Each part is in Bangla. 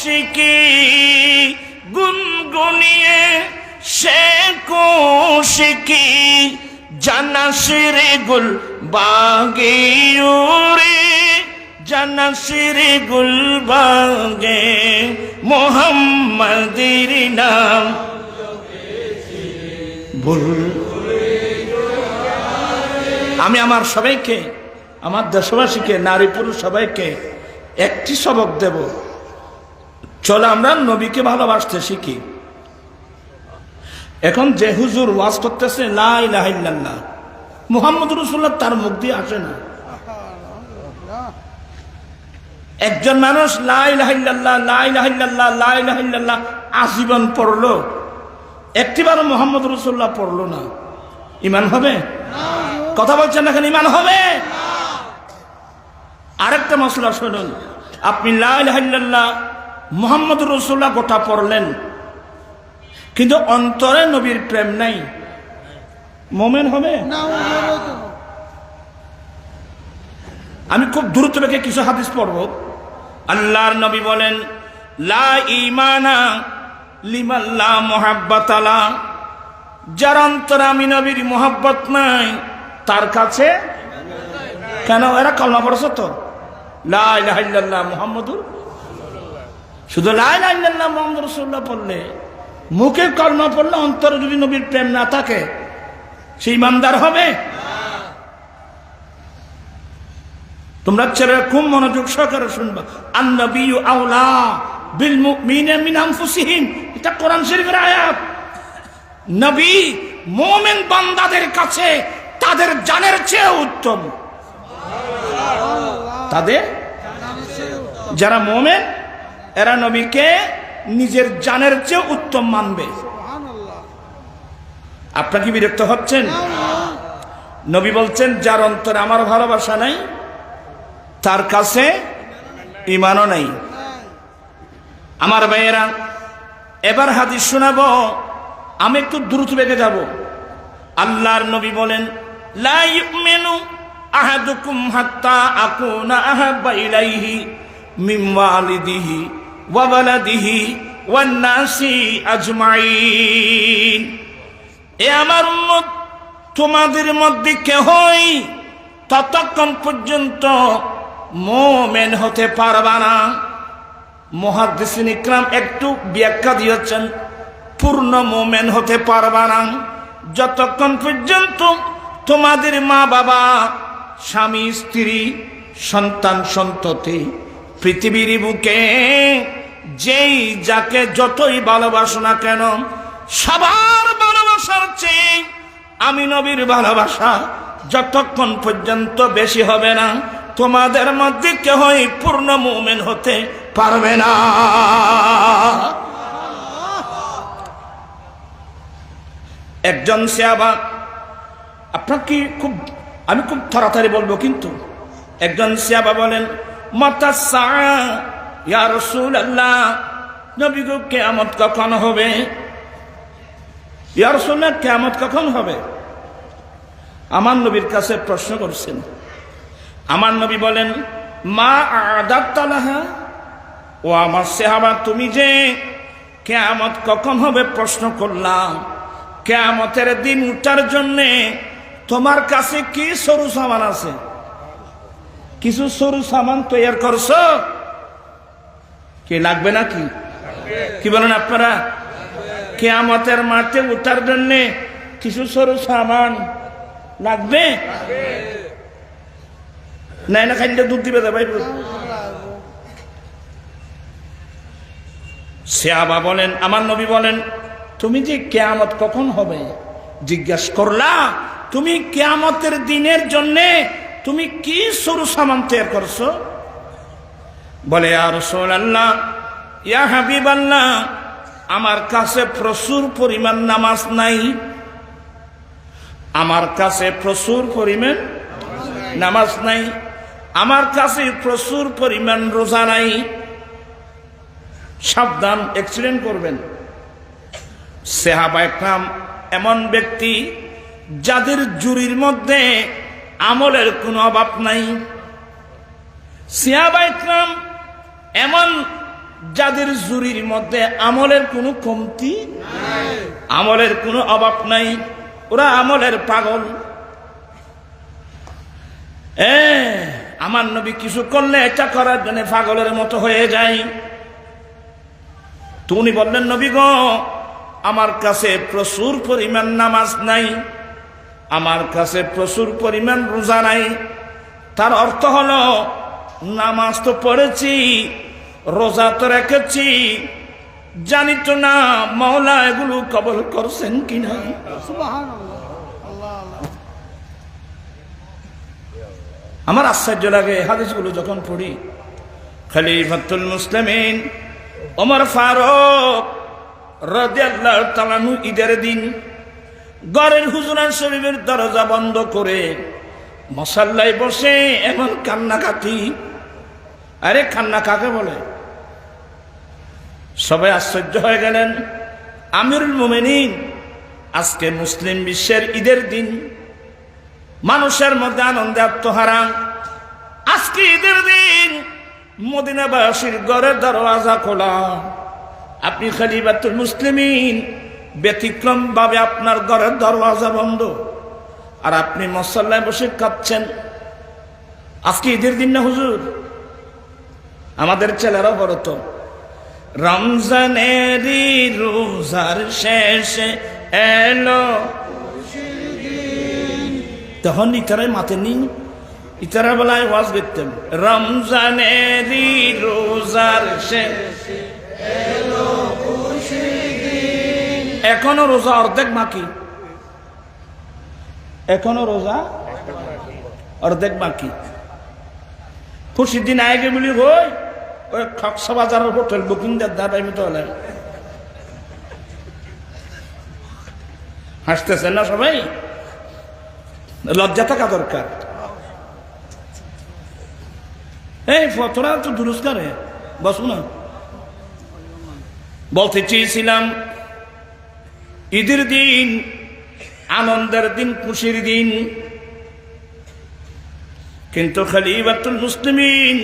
শিকি গুনগুনিয়ে সে শিকি জানাসিরে গুল বাগে উড়ে জানাসিরে গুল বাগে মোহাম্মদের নাম। ভুল আমি আমার সবাইকে, আমার দেশবাসীকে, নারী পুরুষ সবাইকে একটি সবক দেব। চলো আমরা নবীকে ভালোবাসতে শিখি। এখন যে হুজুর ওয়াজ করতেছে লাইল্লাহ মুহাম্মদ রসুল্লাহ তার মুখ দিয়ে আসে না। একজন মানুষ লাইল্লাহ আজীবন পড়ল, একটিবার মোহাম্মদ রসুল্লাহ পড়ল না। ইমান হবে? কথা বলছেন এখন ইমান হবে? আরেকটা মশলা শুনুন। আপনি লাইল্লাহ মোহাম্মদ রসুল্লাহ গোটা পড়লেন। কিন্তু অন্তরে নবীর প্রেম নাই। মোমেন হবে? আমি খুব দ্রুত রেখে কিছু হাদিস পড়ব। আল্লাহর নবী বলেন লা ইমানা লিমাল্লা মোহাব্বতালা যার অন্তরে আমি নবীর মোহাব্বত নাই তার কাছে কেন? এরা কলমা পড়ছ তো? লাইল্লাহ মোহাম্মদুর শুধু লাইল্লাহ মোহাম্মদ রসুল্লাহ পড়লে মুখে কলমা পড়লে অন্তরে যদি নবীর প্রেম না থাকে সেই ইমানদার হবে? তোমরা ছেলেরা খুব মনোযোগ সহকারে শুনবা। আন্নবী আউলা বিল মিন আনফুসিহিম। এটা কোরআন শরীফের আয়াত। নবী মুমিন বান্দাদের কাছে তাদের জানের চেয়ে উত্তম। তাদের? যারা মোমেন এরা নবীকে নিজের জানের চেয়ে উত্তম মানবে। আপনার কি বিরক্ত হচ্ছেন? নবী বলছেন যার অন্তরে আমার ভালোবাসা নাই তার কাছে ইমানও নাই। আমার ভাইয়েরা এবার হাদিস শোনাব। আমি একটু দ্রুত বেগে যাব। আল্লাহর নবী বলেন লা ইউমিনু আহাদুকুম হাত্তা আকুনা আহাব্বা ইলাইহি এ আমার উম্মত, তোমাদের মধ্যে কেহই ততক্ষণ পর্যন্ত মোমেন হতে পারবা না। মহাদিসিন ইকরাম একটু ব্যাখ্যা দিয়েছেন, পূর্ণ মোমেন হতে পারবা না। যতক্ষণ পর্যন্ত তোমাদের মা বাবা স্বামী, স্ত্রী, সন্তান সন্ততি পৃথিবীর বুকে, যেই যাকে যতই ভালোবাসো না কেন, সবার ভালোবাসার চেয়ে আমি নবীর ভালোবাসা যতক্ষণ পর্যন্ত বেশি হবে না, তোমাদের মধ্যে কেহই পূর্ণ মুমেন হতে পারবে না। একজন সেবা আপনার কি খুব, আমি খুব তাড়াতাড়ি বলব কিন্তু, একজন সেবা বলেন মাতা ইয়া রসুল আল্লাহ নবী গো কেয়ামত কখন হবে? ইয়া রসুল্লাহ কেয়ামত কখন হবে? আমার নবীর কাছে প্রশ্ন করছেন। আমার নবী বলেন, মা আদাতালাহা ও আমার সেহাবা, তুমি যে কেয়ামত কখন হবে? প্রশ্ন করলাম। কেয়ামতের দিন উঠার জন্যে তোমার কাছে কি সরু সামান আছে? কিছু সরু সামান তৈরি করছ? কে লাগবে নাকি? কি বলেন আপনারা? কেয়ামতের মাঠে উঠার জন্যে কিছু সরু সামান লাগবে? নাই না, খাইলে দুধ দিবে ভাই। সেয়াবা বলেন, আমার নবী বলেন, তুমি যে কেয়ামত কখন হবে? জিজ্ঞাসা করলা, তুমি কেয়ামতের দিনের জন্যে তুমি কি সরু সামান তৈরি করছ? বলে আর আল্লাহ ইয়া হাবিব আল্লাহ আমার কাছে প্রচুর পরিমাণ নামাজ নাই। আমার কাছে প্রচুর পরিমাণ নামাজ নাই। আমার কাছে প্রচুর পরিমাণ রোজা নাই। সাবধান অ্যাক্সিডেন্ট করবেন। সেহাবা একরাম এমন ব্যক্তি যাদের জুরির মধ্যে আমলের কোনো অভাব নাই। সিয়াবা একরাম এমন যাদের জুরির মধ্যে আমলের কোনো কমতি আমলের কোনো অভাব নাই। ওরা আমলের পাগল। এ, আমার নবী কিছু করলে এটা করার জন্য পাগলের মতো হয়ে যায়। তুমি বললেন, নবী গো, আমার কাছে প্রচুর পরিমাণ নামাজ নাই। আমার কাছে প্রচুর পরিমাণ রোজা নাই। তার অর্থ হল, নামাজ তো পড়েছি, রোজা তো রেখেছি। জানি তো না মহলা এগুলো কবল করছেন আল্লাহ আল্লাহ আমার আশ্চর্য লাগে হাদিসগুলো যখন পড়ি। খলিফাতুল মুসলিমিন ওমর ফারুক রাদিয়াল্লাহু তাআলা আনহু ঈদের দিন ঘরের হুজুরান শরীফের দরজা বন্ধ করে মশাল্লায় বসে এমন কান্নাকাটি। আরে কান্না কাকে বলে? সবাই আশ্চর্য হয়ে গেলেন। আমিরুল মোমেনিন, আজকে মুসলিম বিশ্বের ঈদের দিন। মানুষের মধ্যে আনন্দে আত্মহারা আজকে ঈদের দিন মদিনাবাসীর ঘরের দরওয়াজা খোলা। আপনি খালিবাতুল মুসলিমিন ব্যতিক্রম ভাবে আপনার ঘরের দরওয়াজা বন্ধ। আর আপনি মশাল্লায় বসে কাঁদছেন। আজকে ঈদের দিন না হুজুর? আমাদের ছেলেরা বড় তো। রমজানেরই রোজার শেষে এলো। তখন ইতারাই মাতে নি, ইতারা বেলায় ওয়াজ করতেন, রমজানেরই রোজার শেষে এখনও রোজা অর্ধেক বাকি? এখনও রোজা অর্ধেক বাকি। খুশির দিন আগে বলি হই ওই খকসা বাজারের হোটেল বুকিং দেওয়ার দা পাইবে তো হলে হাসতেছেন না সবাই? লজ্জা থাকা দরকার। এই ফতরা তো দুরস্কারে বসু না। বলতে চেয়েছিলাম ঈদের দিন, আনন্দের দিন, খুশির দিন। কিন্তু খালিবাতুল মুসলিমিন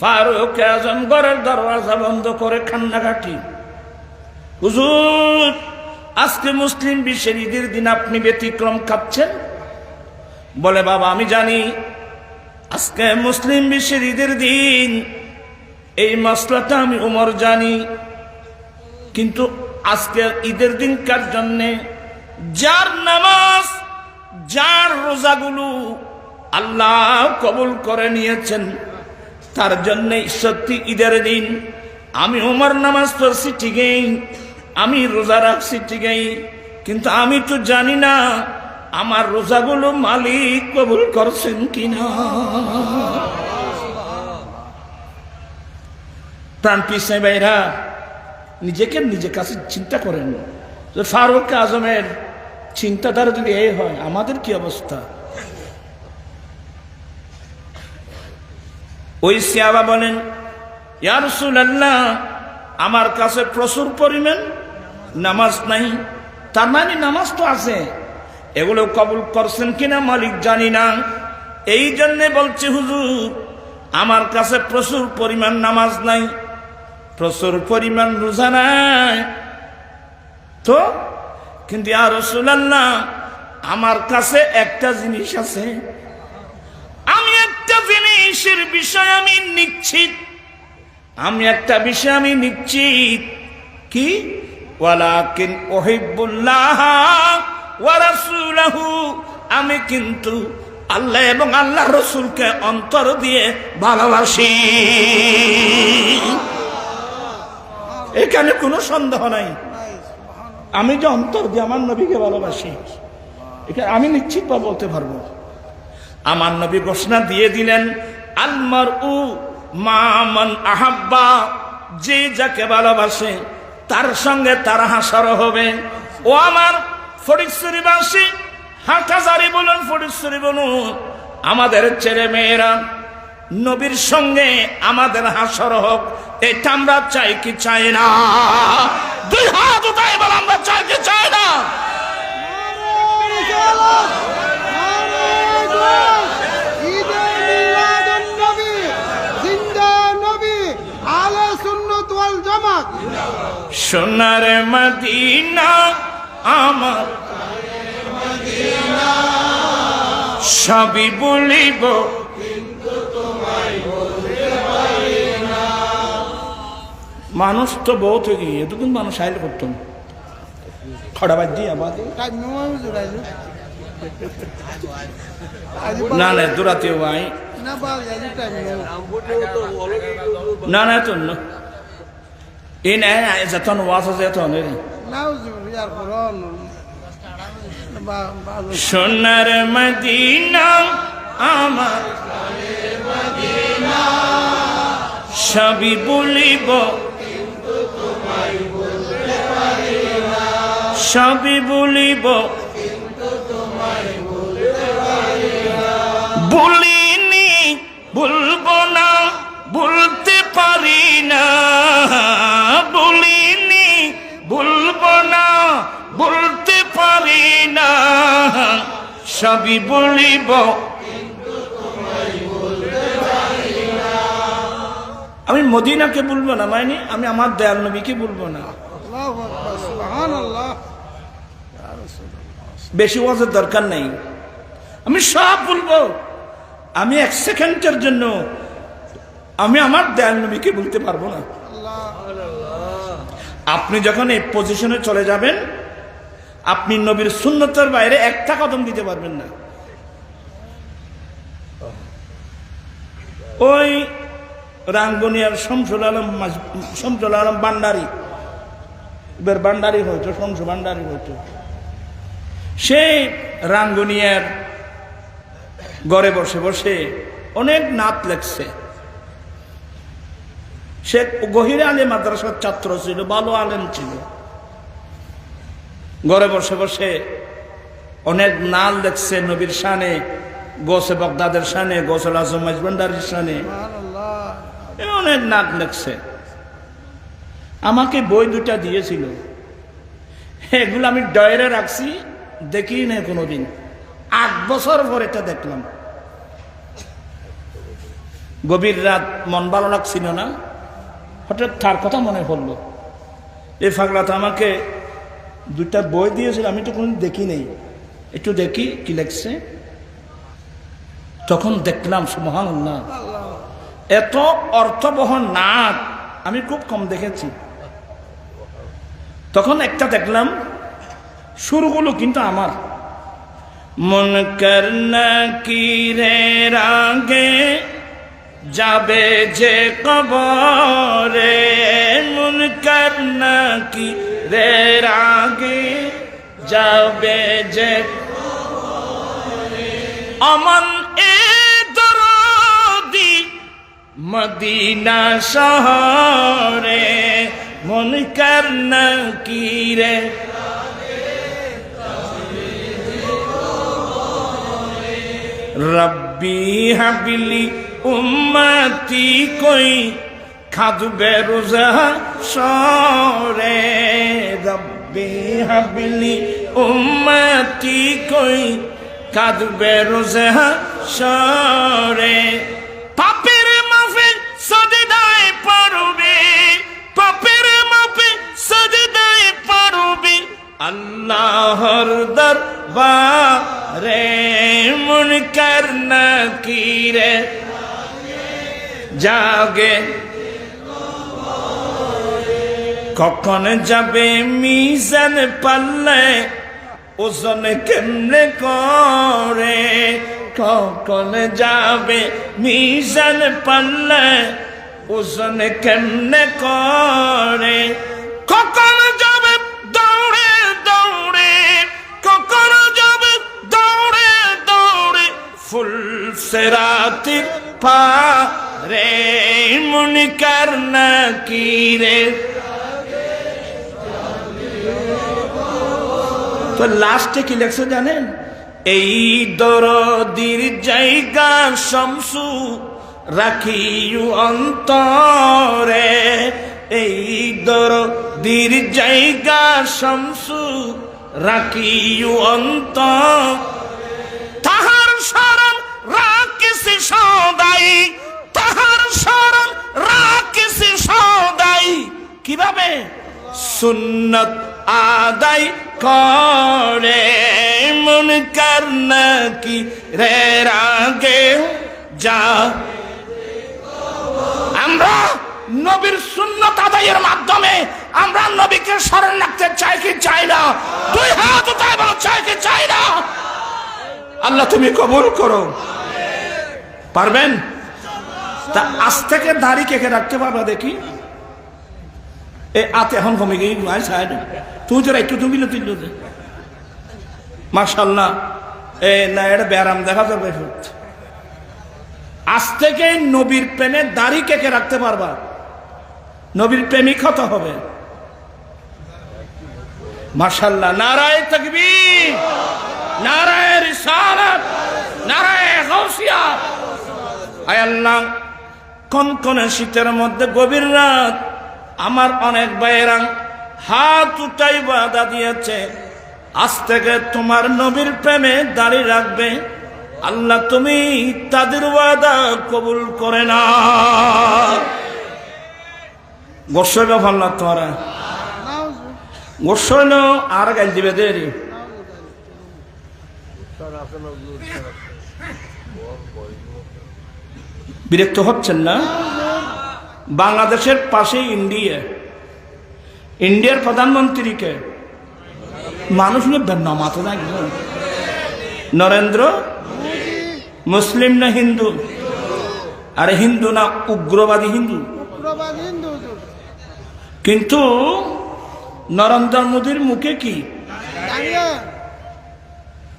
ফারুক আজম ঘরের দরওয়াজা বন্ধ করে কান্নাকাটি। হুজুর, আজকে মুসলিম বিশ্বের ঈদের দিন আপনি ব্যতিক্রম খাচ্ছেন? বলে, বাবা, আমি জানি, আজকে মুসলিম বিশ্বের ঈদের দিন, এই মশলাটা আমি উমর জানি, কিন্তু আজকে ঈদের দিন কার জন্যে যার নামাজ, যার রোজাগুলো আল্লাহ কবুল করে নিয়েছেন, তার জন্য সত্যি ঈদের দিন। আমি উমর নামাজ পড়ছি ঠিকই, আমি রোজা রাখছি ঠিকই, কিন্তু আমি তো জানি না আমার রোজাগুলো মালিক কবুল করছেন কিনা। প্রাণ পিসে ভাইরা নিজেকে নিজে কাছে চিন্তা করেন। ফারুক আজমের চিন্তাধারা যদি এই হয়, আমাদের কি অবস্থা? ওই সিয়াবা বলেন ইয়ারসুল আল্লাহ আমার কাছে প্রচুর পরিমাণ নামাজ নাই। তার মানে নামাজ তো আছে। এগুলো কবুল করছেন কিনা মালিক জানি না। এই জন্যে বলছি হুজুর, আমার কাছে প্রচুর পরিমাণ নামাজ নাই। প্রচুর পরিমাণ রোজা নাই। তো? কিন্তু আর রসুলাল্লাহ, আমার কাছে একটা জিনিস আছে। আমি একটা জিনিসের বিষয় আমি নিশ্চিত। আমি একটা বিষয় আমি নিশ্চিত। কি? ওয়ালাকিন ওহিবুল্লাহ ওয়া রাসূলাহু। আমি কিন্তু আল্লাহ এবং আল্লাহ রসুলকে অন্তর দিয়ে ভালোবাসি। এখানে কোনো সন্দেহ নাই। আমি যে অন্তর দিয়ে আমার নবীকে ভালোবাসি এখানে আমি নিশ্চিত বা বলতে পারব। আমার নবী ঘোষণা দিয়ে দিলেন আলমার উ মামন আহাব্বা যে যাকে ভালোবাসে, তার সঙ্গে তার হাসার হবে। ও আমার ফরিশ্বরীবাসী হাটাজারি বলুন ফরিশ্বরী বলুন। আমাদের ছেলে মেয়েরা নবীর সঙ্গে আমাদের হাসর হোক, এটা আমরা চাই কি চাই না? দুই হাত উঠাই বল, আমরা চাই কি চাই না? সোনার মদিনা আমার। সবই বলিব মানুষ তো বহুত হয়ে গিয়ে এতক্ষণ মানুষ আইল করতাম খড়া দিয়ে আবার। না না দূরাতে ভাই না না তো এই না যতন ওয়াজ আছে যতন না হুজুর ইয়ার পর ভালো সোনার মদিনা, আমার। সবই বলিব সবই বলিব। বলিনি, বলব না, বলতে পারি না। বলিনি, বলব না, বলতে পারি না। সবই বলিব। আমি মদিনাকে বলব না মানে আমি আমার দয়াল নবীকে বলব না। আল্লাহু বেশি ওয়াজের দরকার নেই। আমি সব বলব। আমি এক সেকেন্ডের জন্য আমি আমার দয়াল নবীকে বলতে পারব না। আপনি যখন এই পজিশনে চলে যাবেন, আপনি নবীর সুন্নতের বাইরে একটা কদম দিতে পারবেন না। ওই রাঙ্গনিয়ার শমসুল আলম মাস- শমসুল আলম বান্ডারি এবার বান্ডারি হয়তো শমসু বান্ডারি হয়তো সেই রাঙ্গুনিয়ার ঘরে বসে বসে অনেক নাত লেখছে। সে গহির আলী মাদ্রাসার ছাত্র ছিল, ভালো আলেম ছিল। ঘরে বসে বসে অনেক নাল দেখছে নবীর শানে, গোসে বগদাদের শানে, গোসল আজম মাজবান্ডারির অনেক নাক লেখছে। আমাকে বই দুটা দিয়েছিল। এগুলো আমি ডয়েরে রাখছি দেখি না কোনোদিন। আট বছর পর এটা দেখলাম। গভীর রাত, মন ভালো লাগছিল না। হঠাৎ তার কথা মনে পড়ল। এই ফাগলাটা আমাকে দুটা বই দিয়েছিল, আমি তো কোনো দেখি নেই। একটু দেখি কি লেখছে। তখন দেখলাম সুমহান এত অর্থবহ নাট আমি খুব কম দেখেছি। তখন একটা দেখলাম সুরগুলো কিন্তু আমার। মন করনা কি রে রাগে যাবে যে কবরে। মন কি রে রাগে যাবে যে অমন এ দরদি মদিনা শহরে মন কি রে রব্বি হাবিলি উম্মতি কই, খাদবে রোজা সরে। রব্বি হাবিলি উম্মতি কই কাঁদবে রোজা সরে। পাপের মাফে সজদায় পড়বে, পাপের মাফে সজদায় পড়বে। আল্লাহর দরবারে মন করনা কি রে জাগে। কখন যাবে মিজান পাল্লে? ওজন কেমনে করে? কখন যাবে মিজান পাল্লে? ওজন কেমনে করে? কখন যাবে সেরাতির পারে, মনি করনা কি রে তো লাস্টে কি লেখছে জানেন? এই দরদির জায়গা শমসু রাখিও অন্তরে। এই দরদির জায়গা শমসু রাখিও অন্তর। তাহার শরণ রাখিস সদাই, তাহার শরণ রাখিস সদাই। কীভাবে? সুন্নত আদায় করে মন করনা কি রে রাগে? যা। আমরা নবীর সুন্নত আদায়ের মাধ্যমে আমরা নবীকে স্মরণ রাখতে চাই কি চাই না? দুই হাত উঠায় বলো, চাই কি চাই না? আল্লাহ তুমি কবুল করো। পারবেন? তা আজ থেকে দাড়ি কেকে রাখতে পারবা দেখি। এ, আতে এখন কমে গিয়ে সাইড তুই তোরা একটু তুমি তুই মার্শাল্লাহ এ, না, এটা ব্যারাম দেখা যাবে আজ থেকে নবীর প্রেমে দাড়ি কেকে রাখতে পারবা। নবীর প্রেমিক হতে হবে। মার্শাল্লাহ নারায় তকবি নারায় রিসালাত। নারায় গৌসিয়া আয় আল্লাহ কনকনে শীতের মধ্যে গভীর রাত। আমার অনেক ভাইয়েরা হাত উঠাই বাধা দিয়েছে। আজ থেকে তোমার নবীর প্রেমে দাঁড়িয়ে রাখবে। আল্লাহ, তুমি তাদের ওয়াদা কবুল করে না গোসল ভালো না তোমারা। গোসল আর গাল দিবে দেরি। বিরক্ত হচ্ছেন না? বাংলাদেশের পাশে ইন্ডিয়া। ইন্ডিয়ার প্রধানমন্ত্রীকে মানুষ নেবেন না মাথা রাখবেন নরেন্দ্র মুসলিম না হিন্দু? আরে হিন্দু না উগ্রবাদী হিন্দু। কিন্তু নরেন্দ্র মোদীর মুখে কি?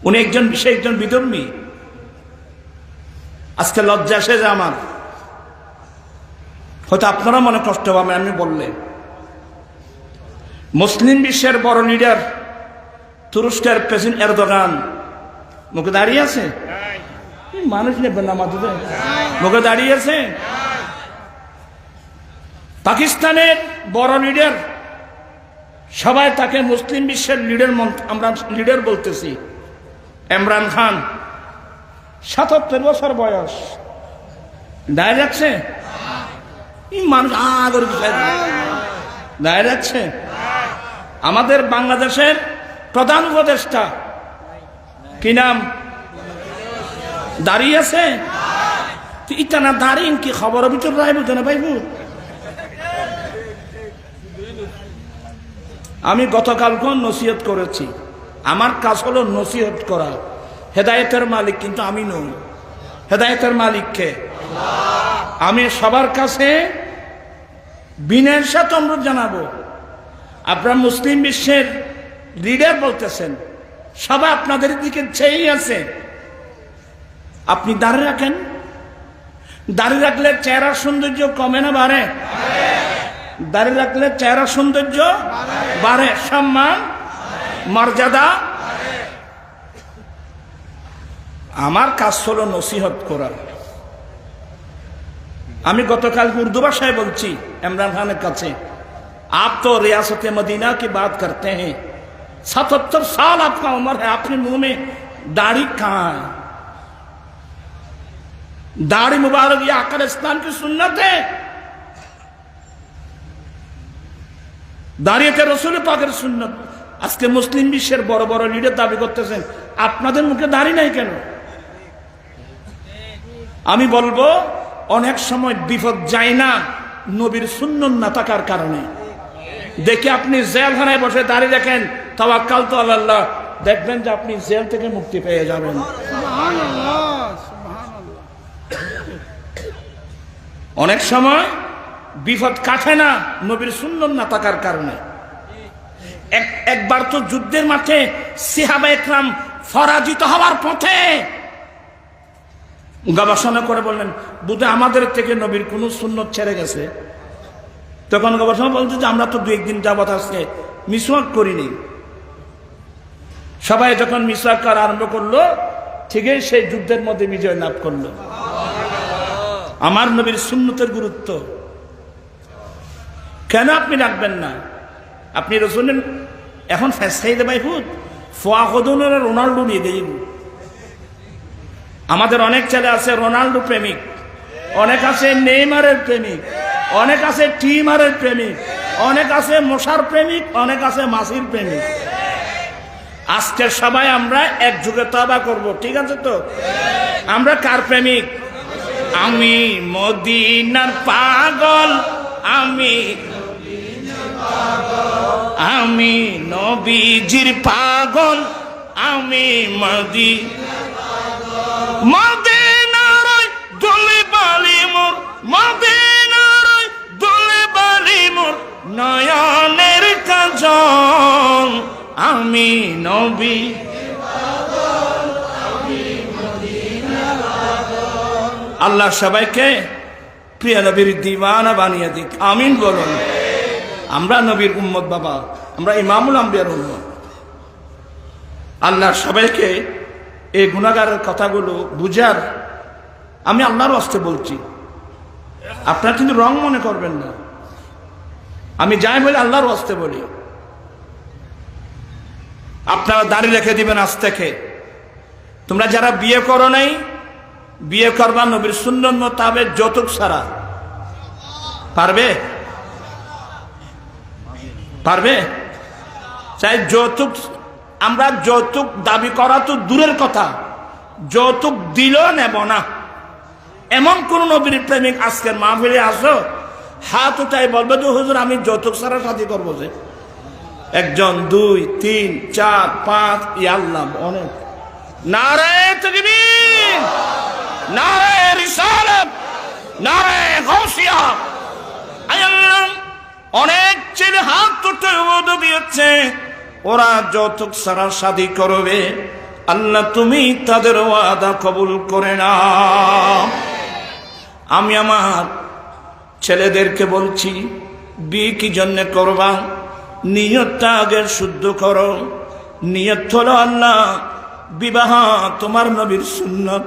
উনি একজন সে একজন বিধর্মী। আজকে লজ্জা আসে যে আমার। হয়তো আপনারা মনে কষ্ট পাবেন আমি বললে। মুসলিম বিশ্বের বড় লিডার তুরস্কের প্রেসিডেন্ট এরদোগান। মুখে দাঁড়িয়ে আছে? মানুষ নেবেন না মাথুতে মুখে দাঁড়িয়ে আছে? পাকিস্তানের বড় লিডার সবাই তাকে মুসলিম বিশ্বের লিডার আমরা লিডার বলতেছি। ইমরান খান। সাতাত্তর বছর বয়স। দায় যাচ্ছে মানুষ আগর দায় যাচ্ছে আমাদের বাংলাদেশের প্রধান উপদেষ্টা কি নাম? দাঁড়িয়ে আছে? ইটা না দাঁড়িয়ে কি খবর? ভিতর রাইব না পাইব আমি গতকাল কোন নসিহত করেছি। আমার কাজ হলো নসিহত করা। হেদায়েতের মালিক কিন্তু আমি নই। হেদায়েতের মালিককে আমি সবার কাছে বিনয়ের সাথে অনুরোধ জানাব। আপনার মুসলিম বিশ্বের লিডার বলতেছেন, সবাই আপনাদের দিকে চেয়েই আছে। আপনি দাঁড়িয়ে রাখেন। দাঁড়িয়ে রাখলে চেহারার সৌন্দর্য কমে না বাড়ে। দাঁড়িয়ে রাখলে চেহারা সৌন্দর্য বাড়ে। সম্মান, মর্যাদা আমার কাজ হলো নসিহত করা আমি গতকাল উর্দু ভাষায় বলছি ইমরান খানের কাছে आप तो रियासत मदीना की बात करते हैं सतहत्तर साल आपका उम्र है आपके मुंह में दाढ़ी कहाँ है दाढ़ी मुबारक ये आकर इस्लाम की सुन्नत है দাঁড়িয়েতে রসুল পাকের সুন্নত আজকে মুসলিম বিশ্বের বড় বড় লিডার দাবি করতেছেন আপনাদের মুখে দাঁড়ি নাই কেন আমি বলব অনেক সময় বিপদ যায় না নবীর সুন্নত না থাকার কারণে। দেখে আপনি জেলখানায় বসে দাঁড়িয়ে দেখেন তাওয়াক্কাল তো আল্লাহ দেখবেন যে আপনি জেল থেকে মুক্তি পেয়ে যাবেন। অনেক সময় বিপদ কাটে না নবীর সুন্নত না থাকার কারণে। এক- একবার তো যুদ্ধের মাঠে সিহাবা একরাম পরাজিত হওয়ার পথে গবেষণা করে বললেন বুধে আমাদের থেকে নবীর কোন সুন্নত ছেড়ে গেছে। তখন গবেষণা বলছে যে, আমরা তো দু একদিন যাবত আজকে মিসওয়াক করিনি। সবাই যখন মিসওয়াক করা আরম্ভ করল, ঠিকই সেই যুদ্ধের মধ্যে বিজয় লাভ করল। আমার নবীর সুন্নতের গুরুত্ব। কেন আপনি রাখবেন না? আপনি রসুলেন এখন ফেসাই দেবাই হুদ ফোয়া কদনের রোনাল্ডো নিয়ে দেই আমাদের অনেক ছেলে আছে, রোনাল্ডো প্রেমিক। অনেক আছে নেইমারের প্রেমিক। অনেক আছে টিমারের প্রেমিক। অনেক আছে মশার প্রেমিক, অনেক আছে মাসির প্রেমিক। আজকে সবাই আমরা এক যুগে তবা করব, ঠিক আছে তো? আমরা কার প্রেমিক? আমি মদিনার পাগল, আমি আমি নবীজির পাগল, আমি মদি নয়নের কাজল, আমি নবী। আল্লাহ সবাইকে প্রিয় নবীর দিওয়ানা বানিয়ে দিক, আমিন বলুন। আমরা নবীর উম্মত বাবা, আমরা ইমামুল আম্বিয়ার উম্মত। আল্লাহ সবাইকে এই গুণাগারের কথাগুলো বুঝার আমি আল্লাহর অস্তে বলছি। আপনারা কিন্তু রং মনে করবেন না। আমি যাই বলে আল্লাহর অস্তে বলি। আপনারা দাঁড়িয়ে রেখে দিবেন আজ থেকে। তোমরা যারা বিয়ে করো নাই, বিয়ে করবা নবীর সুন্দর মোতাবেক যৌতুক ছাড়া। পারবে? পারবে? চাই যৌতুক আমরা যৌতুক দাবি করা তো দূরের কথা। যৌতুক দিল নেব না। এমন কোন নবীর প্রেমিক আজকের মাহফিলে আসো হাত উঠাই বলবে, তো হুজুর, আমি যৌতুক ছাড়া সাথী করব যে। একজন, দুই, তিন, চার, পাঁচ ইয়াল্লাম অনেক। নারায় তকবীর, নারায় রিসালাত, নারায় গাউসিয়া আয় আল্লাহ অনেক ছেলে হাত তুলতে দিয়েছে। ওরা যৌতুক সারা শাদি করবে। আল্লাহ, তুমি তাদের ওয়াদা কবুল করে না আমি আমার ছেলেদেরকে বলছি, বিয়ে কি জন্যে করবা? নিয়তটা আগে শুদ্ধ করো। নিয়ত হলো আল্লাহ, বিবাহ তোমার নবীর সুন্নত।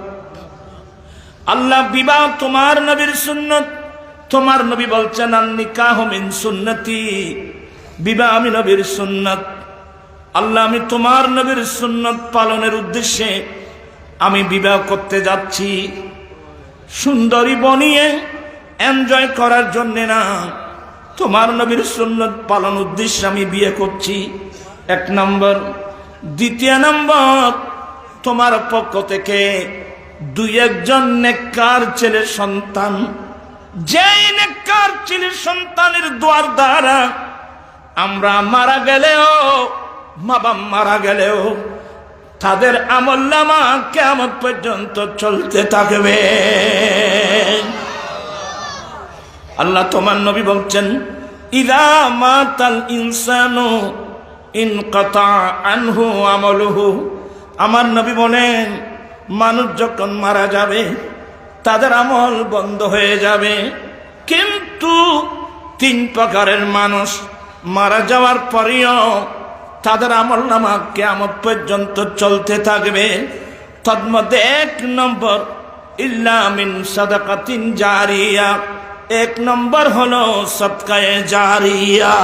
আল্লাহ, বিবাহ তোমার নবীর সুন্নত। তোমার নবী বলছেন আল নিকাহ মিন সুন্নতি। বিবাহ আমি নবীর সুন্নত। আল্লাহ, আমি তোমার নবীর সুন্নত পালনের উদ্দেশ্যে আমি বিবাহ করতে যাচ্ছি। সুন্দরী বনিয়ে এনজয় করার জন্য না, তোমার নবীর সুন্নত পালন উদ্দেশ্যে আমি বিয়ে করছি। এক নম্বর। দ্বিতীয় নম্বর, তোমার পক্ষ থেকে দুই একজন নেককার ছেলে সন্তান। যেই নেককার ছেলে সন্তানের দোয়ার দ্বারা আমরা মারা গেলেও মা বাপ মারা গেলেও তাদের আমল নামা কেমন পর্যন্ত চলতে থাকবে। আল্লাহ তোমার নবী বলছেন, ইদা মাতাল ইনসানু ইন কথা আনহু আমলুহু। আমার নবী বলেন, মানুষ যখন মারা যাবে, তাদের আমল বন্ধ হয়ে যাবে। কিন্তু তিন প্রকারের মানুষ মারা যাওয়ার পরেও তাদের আমল নামা কেমন পর্যন্ত চলতে থাকবে। তন্মধ্যে এক নম্বর ইল্লামিন সাদাকাতিন জারিয়া। এক নম্বর হলো সৎকায়ে জারিয়া।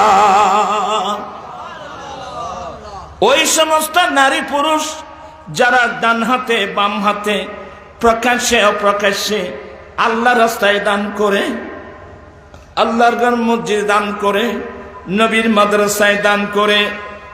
ওই সমস্ত নারী পুরুষ যারা ডান হাতে, বাম হাতে, প্রকাশ্যে, অপ্রকাশ্যে আল্লাহ রাস্তায় দান করে, আল্লাহর মসজিদ দান করে, নবীর মাদ্রাসায় দান করে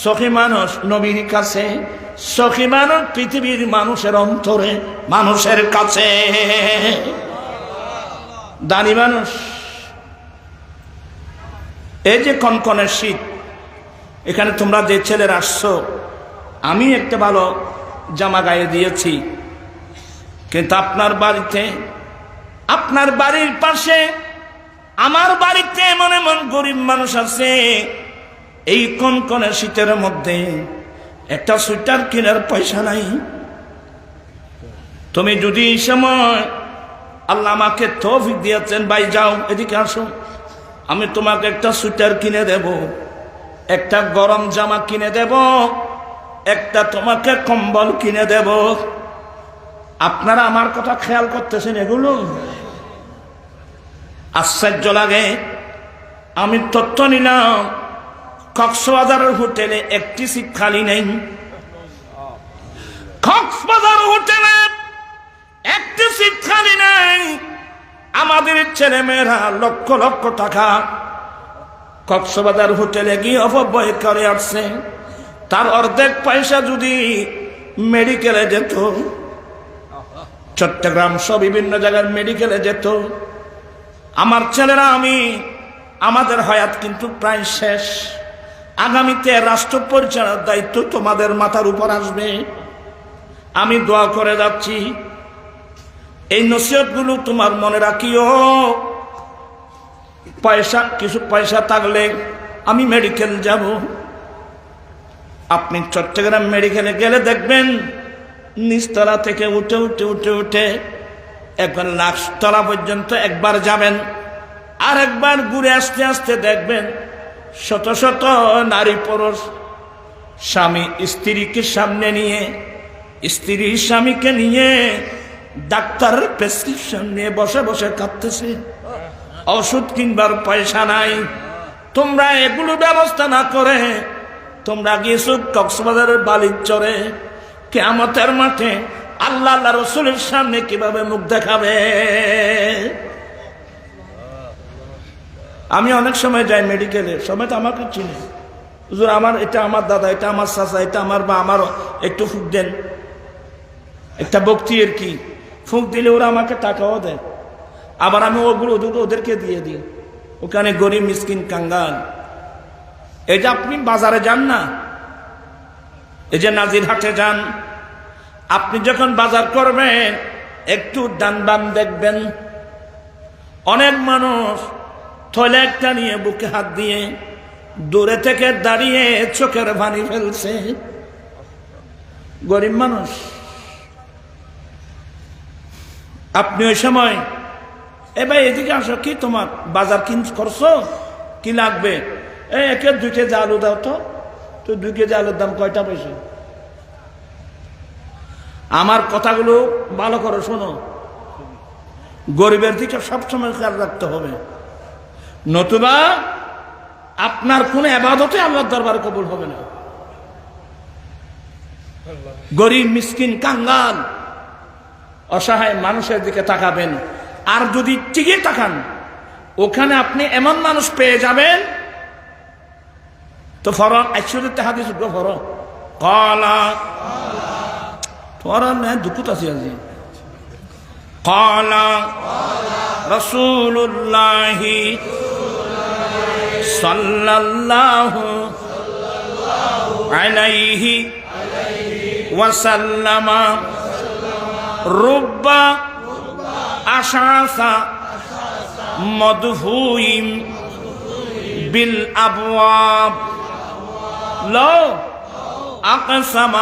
সখী মানুষ নবীর কাছে, সখী মানুষ পৃথিবীর মানুষের অন্তরে, মানুষের কাছে। দানি মানুষ, এই যে কনকনের শীত, এখানে তোমরা যে ছেলের আসছো, আমি একটা ভালো জামা গায়ে দিয়েছি, কিন্তু আপনার বাড়িতে, আপনার বাড়ির পাশে আমার বাড়িতে এমন এমন গরিব মানুষ আছে এই কনকনে শীতের মধ্যে একটা সুইটার কেনার পয়সা নাই। তুমি যদি এই সময় আল্লাহ আমাকে তৌফিক দিয়েছেন, ভাই যাও, এদিকে আসো। আমি তোমাকে একটা সুইটার কিনে দেব, একটা গরম জামা কিনে দেব, একটা তোমাকে কম্বল কিনে দেব। আপনারা আমার কথা খেয়াল করতেছেন এগুলো? আশ্চর্য লাগে। আমি তথ্য নিলাম কক্সবাজারের হোটেলে একটি সিট খালি নেই। কক্সবাজার হোটেলে একটি সিট খালি নেই। আমাদের ছেলে মেয়েরা লক্ষ লক্ষ টাকা কক্সবাজার হোটেলে গিয়ে অপব্যয় করে আসছে। তার অর্ধেক পয়সা যদি মেডিকেলে যেত, চট্টগ্রাম সহ বিভিন্ন জায়গার মেডিকেলে যেত। আমার ছেলেরা, আমি, আমাদের হয়াত কিন্তু প্রায় শেষ। আগামীতে রাষ্ট্র পরিচালনার দায়িত্ব তোমাদের মাথার উপর আসবে। আমি দোয়া করে যাচ্ছি। এই নসিহতগুলো তোমার মনে রাখিও। পয়সা, কিছু পয়সা থাকলে আমি মেডিকেল যাব। আপনি চট্টগ্রাম মেডিকেলে গেলে দেখবেন, নিচতলা থেকে উঠে উঠে উঠে উঠে একবার লাখতলা পর্যন্ত একবার যাবেন আর একবার ঘুরে আসতে আসতে দেখবেন শত শত নারী পুরুষ, স্বামী স্ত্রীকে সামনে নিয়ে, স্ত্রী স্বামীকে নিয়ে ডাক্তারের প্রেসক্রিপশন নিয়ে বসে বসে কাঁদতেছে। ওষুধ কিনবার পয়সা নাই। তোমরা এগুলো ব্যবস্থা না করে তোমরা গিয়েছো কক্সবাজারের বালির চরে। কেমতের মাঠে আল্লাহ আল্লাহ রসুলের সামনে কীভাবে মুখ দেখাবে? আমি অনেক সময় যাই মেডিকেলে সময় তো আমাকে চিনি। হুজুর, আমার এটা আমার দাদা, এটা আমার চাচা, এটা আমার বা আমারও একটু ফুক দেন। একটা বক্তি আর কি? ফুক দিলে ওরা আমাকে টাকাও দেয়। আবার আমি ওগুলো ওদের- ওদেরকে দিয়ে দিই। ওখানে গরিব, মিসকিন, কাঙ্গাল। এই যে আপনি বাজারে যান না, এই যে নাজির হাটে যান, আপনি যখন বাজার করবেন, একটু ডান বাম দেখবেন। অনেক মানুষ থলে একটা নিয়ে বুকে হাত দিয়ে দূরে থেকে দাঁড়িয়ে চোখের পানি ফেলছে। গরিব মানুষ, আপনি ওই সময়, এ ভাই, এদিকে আসো, কি তোমার বাজার কিন করছ? কি লাগবে? এ, একে দুই কেজি আলু দাও তো। তো দুই কেজি আলুর দাম কয়টা পয়সা? আমার কথাগুলো ভালো করে শোনো। গরিবের দিকে সবসময় খেয়াল রাখতে হবে। নতুবা আপনার কোন আবাদতে আল্লাহর দরবার কবুল হবে না। গরিব, মিসকিন, কাঙ্গাল, অসহায় মানুষের দিকে তাকাবেন। আর যদি টিকে তাকান, ওখানে আপনি এমন মানুষ পেয়ে যাবেন, তো ফর আইশ্বর্য হাদিস ফর কলা। না, দুঃখত আছি আজি। কলা। রসুল্লাহি صلى الله عليه وسلم رب أشعث مدفوع بالأبواب. لو أقسم